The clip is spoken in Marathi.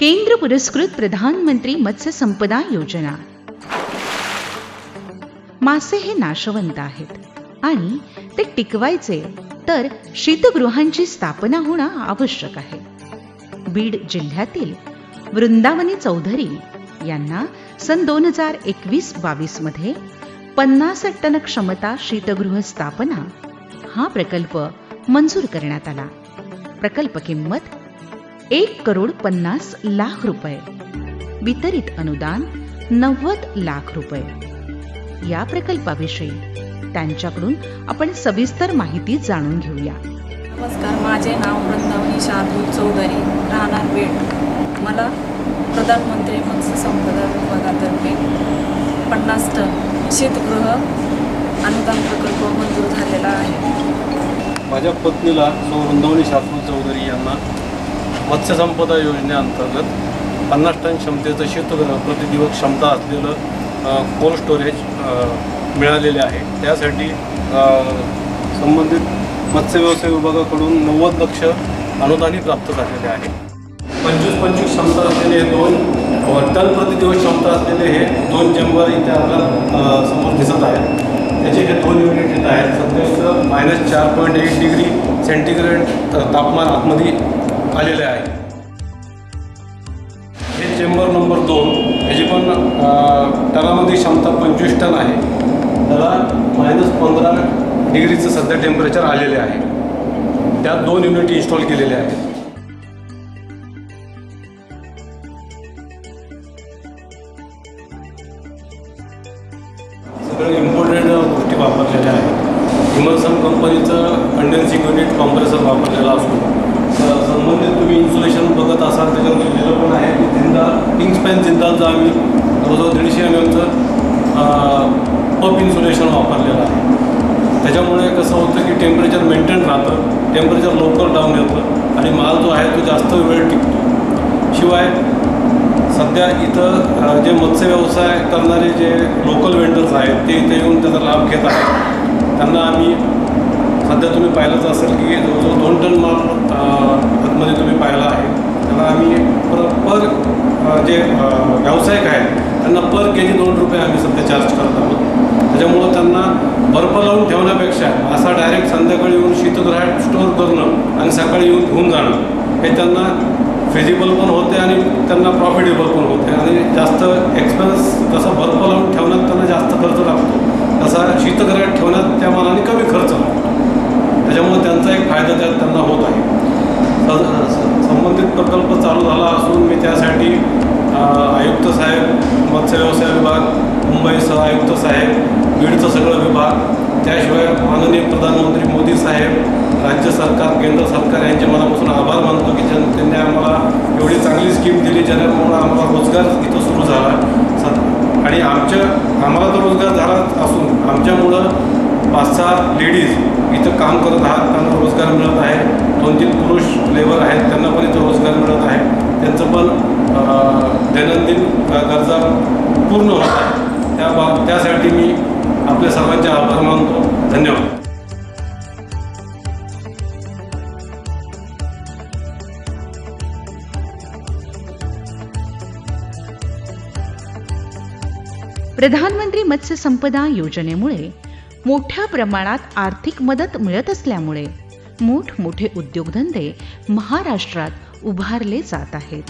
केंद्र पुरस्कृत प्रधानमंत्री मत्स्य संपदा योजना. मासे हे नाशवंत आहेत. आणि ते टिकवायचे तर शीतगृहांची स्थापना होणं आवश्यक आहे. बीड जिल्ह्यातील वृंदावनी चौधरी यांना सन दोन हजार एकवीस बावीसमध्ये पन्नास टन क्षमता शीतगृह स्थापना हा प्रकल्प मंजूर करण्यात आला. प्रकल्प किंमत एक करोड पन्नास लाख रुपये. वितरित अनुदान नव्वद लाख रुपये. या प्रकल्पाविषयी त्यांच्याकडून आपण सविस्तर माहिती जाणून घेऊया. नमस्कार माझे नाव वृंदावनी शार्दूल चौधरी राहणार बीड. मला प्रधानमंत्री मत्स्य संपदा विभागातर्फे पन्नास टन शीतगृह अनुदान प्रकल्प मंजूर झालेला आहे. माझ्या पत्नीला सौ वृंदावनी शास्त्री चौधरी यांना मत्स्यसंपदा योजनेअंतर्गत पन्नास टन क्षमतेचं शीतगृह प्रतिदिवस क्षमता असलेलं कोल्ड स्टोरेज मिळालेले आहे. त्यासाठी संबंधित मत्स्य व्यवसाय विभागाकडून नव्वद लक्ष अनुदानही प्राप्त झालेले आहे. पंचवीस पंचवीस क्षमता असलेले हे दोन टन प्रतिदिवस क्षमता असलेले हे दोन चेंबर इथे आपल्यासमोर दिसत आहेत. त्याचे हे दोन युनिट इथं आहेत. सध्या इथं मायनस चार पॉईंट एट डिग्री सेंटीग्रेड तापमान आतमध्ये आलेले आहे. हे चेंबर नंबर दोन. ह्याची पण टनामध्ये क्षमता पंचवीस टन आहे. त्याला मायनस पंधरा डिग्रीचं सध्या टेम्परेचर आलेले आहे. त्यात दोन युनिट इन्स्टॉल केलेले आहेत. सगळं इम्पोर्टेड गोष्टी वापरलेल्या आहेत. हिमल्सन कंपनीचं कंडेन्सिंग युनिट कॉम्प्रेसर वापरलेला असतो संबंधित तुम्ही इन्सुलेशन बघत असाल त्याच्यावर लिहिलेलं पण आहे. की जिंदाल स्पॅन जिंदालचं आम्ही जवळजवळ दीडशे एम एमचं पप इन्सुलेशन वापरलेलं आहे. त्याच्यामुळे कसं होतं की टेम्परेचर मेंटेन राहतं टेम्परेचर लवकर डाऊन येतं आणि माल जो आहे तो जास्त वेळ टिकतो. शिवाय सध्या इथं जे मत्स्य व्यवसाय करणारे जे लोकल वेंडर्स आहेत ते इथे येऊन त्याचा लाभ घेत आहेत. त्यांना आम्ही सध्या तुम्ही पाहिलंच असेल की जवळजवळ दोन टन माल आतमध्ये तुम्ही पाहिला आहे. त्याला आम्ही पर पर जे व्यावसायिक आहेत त्यांना पर के जी दोन रुपये आम्ही सध्या चार्ज करत आहोत. त्याच्यामुळं त्यांना बर्फ लावून ठेवण्यापेक्षा असा डायरेक्ट संध्याकाळी येऊन शीतगृहात स्टोअर करणं आणि सकाळी येऊन घेऊन जाणं हे त्यांना फिजिबल पण होते आणि त्यांना प्रॉफिटेबल पण होते. आणि जास्त एक्सपेन्स जसा बर्फ लावून ठेवण्यात त्यांना जास्त खर्च लागतो तसा शीतगृहात ठेवण्यात त्या मानाने कमी खर्च लागतो त्याच्यामुळे त्यांचा एक फायदा त्या त्यांना होत आहे. स- संबंधित प्रकल्प चालू झाला असून मी त्यासाठी आयुक्त साहेब मत्स्य व्यवसाय विभाग मुंबई सह आयुक्त साहेब बीडचं सगळं विभाग त्याशिवाय माननीय प्रधानमंत्री मोदी साहेब राज्य सरकार केंद्र सरकार यांचे मनापासून आभार मानतो की ज्यां- त्यांनी आम्हाला एवढी चांगली स्कीम दिली ज्यामुळं आम्हाला रोजगार इथं सुरू झाला. आणि आमच्या आम्हाला तर रोजगार झाला असून आमच्यामुळं पाच सहा लेडीज काम करत आहात त्यांना रोजगार मिळत आहे. दोन तीन पुरुष लेबर आहेत त्यांना पण इथं रोजगार मिळत आहे. त्यांचं पण दैनंदिन गरजा पूर्ण होत आहे त्या बा त्यासाठी मी आपल्या सर्वांचे आभार मानतो. धन्यवाद. प्रधानमंत्री मत्स्य संपदा योजनेमुळे मोठ्या प्रमाणात आर्थिक मदत मिळत असल्यामुळे मोठमोठे उद्योगधंदे महाराष्ट्रात उभारले जात आहेत.